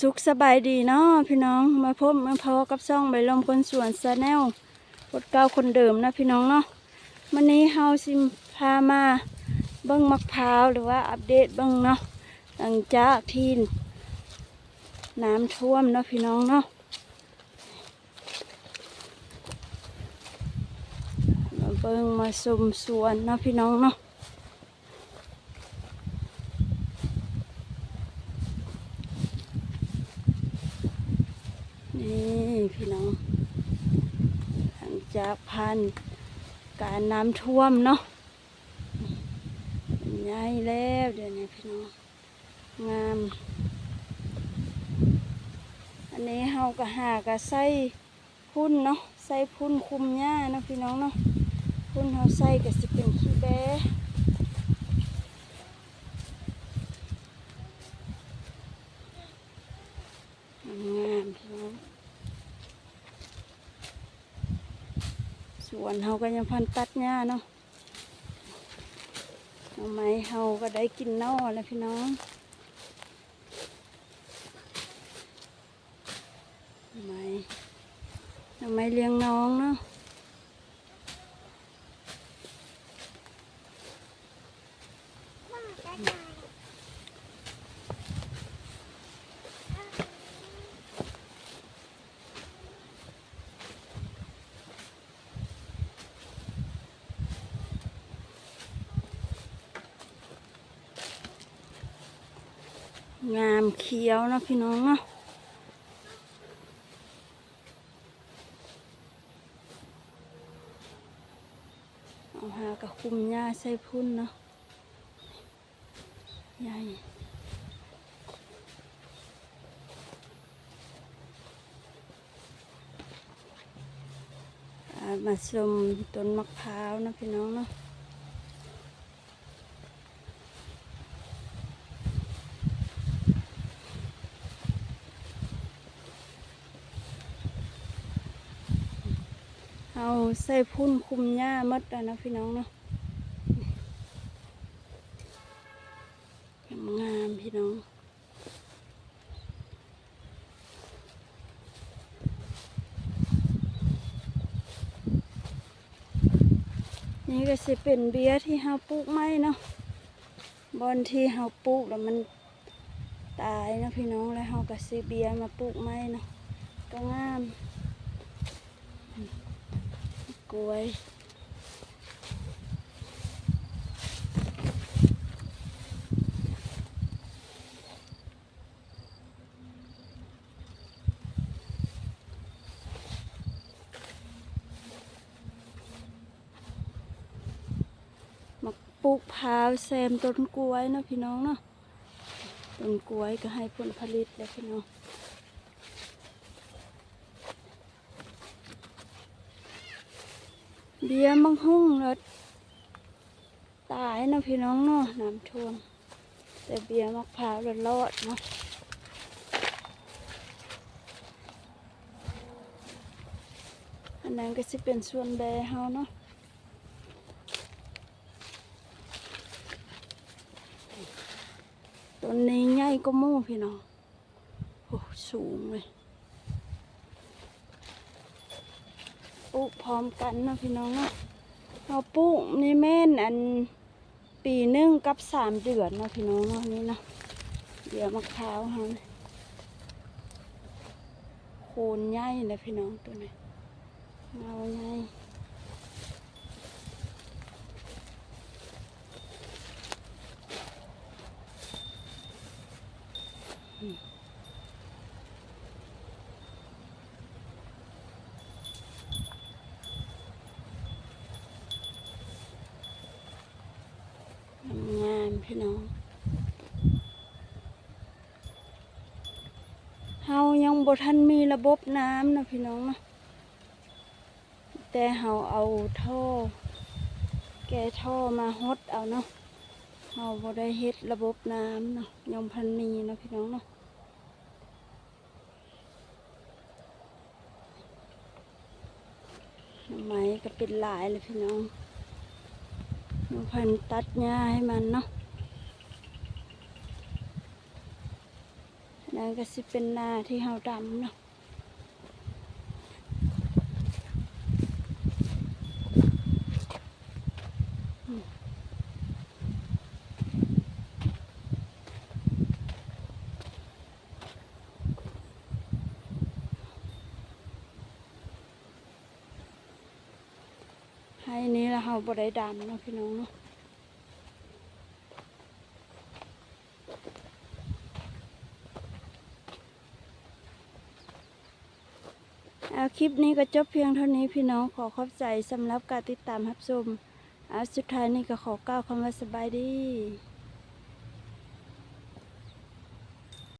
สุขสบายดีเนาะพี่น้องมาพบมาพอกับซ่องใบลมคนสวนซาแนลกดเก้าคนเดิมนะพี่น้องเนาะวันนี้เฮาสิพามาเบิ้งมะพร้าวหรือว่าอัปเดตเบิ้งเนาะหลังจากที่น้ำท่วมเนาะพี่น้องเนาะมาเบิ้งมาชมสวนเนาะพี่น้องเนาะ นี่พี่น้อง หลังจากพันการน้ำท่วมเนาะเป็นใหญ่แล้วเดี๋ยวนี้พี่น้อง งาม อันนี้เฮาก็หากะใส่พุ่นเนาะใส่พุ่นคุมหญ้าเนาะพี่น้องเนาะพุ่นเฮาใส่ก็สิเป็นขี้แบงามพี่น้อง สวนเฮาก็ยังพันตัดหญ้าเนาะทำไมเฮาก็ได้กินนอแล้วพี่น้องทำไมทำไมเลี้ยงน้องเนาะ งามเขียวนะพี่น้องเนาะเอาหากระคุมหญ้าใส่พุ่นเนาะใหญ่มาชมต้นมะพร้าวนะพี่น้องเนาะ เอาใส่พุ่นคุมหญ้าหมดแล้วนะพี่น้องเนาะงามพี่น้องนี่ก็สิเป็นเบียร์ที่เฮาปลูกไม้เนาะบอนที่เฮาปลูกแล้วมันตายนะพี่น้องแล้วเฮาก็ซื้อเบียร์มาปลูกไม้เนาะก็งาม กล้วยมาปลูกพร้าวแซมต้นกล้วยเนาะพี่น้องเนาะต้นกล้วยก็ให้ผลผลิตแล้วพี่น้อง เบียร์มังหุ่งแล้วตายนะพี่น้องเนาะน้ำท่วมแต่เบียร์มะพร้าวแล้วรอดเนาะอันนั้นก็จะเป็นส่วนแบเฮาเนาะต้นนี้ใหญ่ก็มู่พี่น้องโอ้สูงเลย ปลูกพร้อมกันเนาะพี่น้องเนาะเราปลูกนี่แม่นอันปีหนึ่งกับสามเดือนเนาะพี่น้องเนาะนี่เนาะเดี๋ยวมะพร้าวเฮาโคนใหญ่เลยพี่น้องตัวนี้เงาใหญ่อืมงามๆพี่น้อง เฮายังบ่ทันมีระบบน้ำนะพี่น้องนะแต่เฮาเอาท่อ แกะท่อมาฮดเอาเนาะเฮาบ่ได้เฮ็ดระบบน้ำเนาะยังพันมีนะพี่น้องเนาะไม้ก็เป็นหลายเลยพี่น้องยังพันตัดหญ้าให้มันเนาะ นั่นก็สิเป็นนาที่เฮาดำเนาะให้นี้ละเฮาบ่ได้ดำเนาะพี่น้องเนาะ เอา คลิปนี้ก็จบเพียงเท่านี้พี่น้องขอขอบใจสำหรับการติดตามรับชมอาสุดท้ายนี้ก็ขอกล่าวคำว่าสบายดี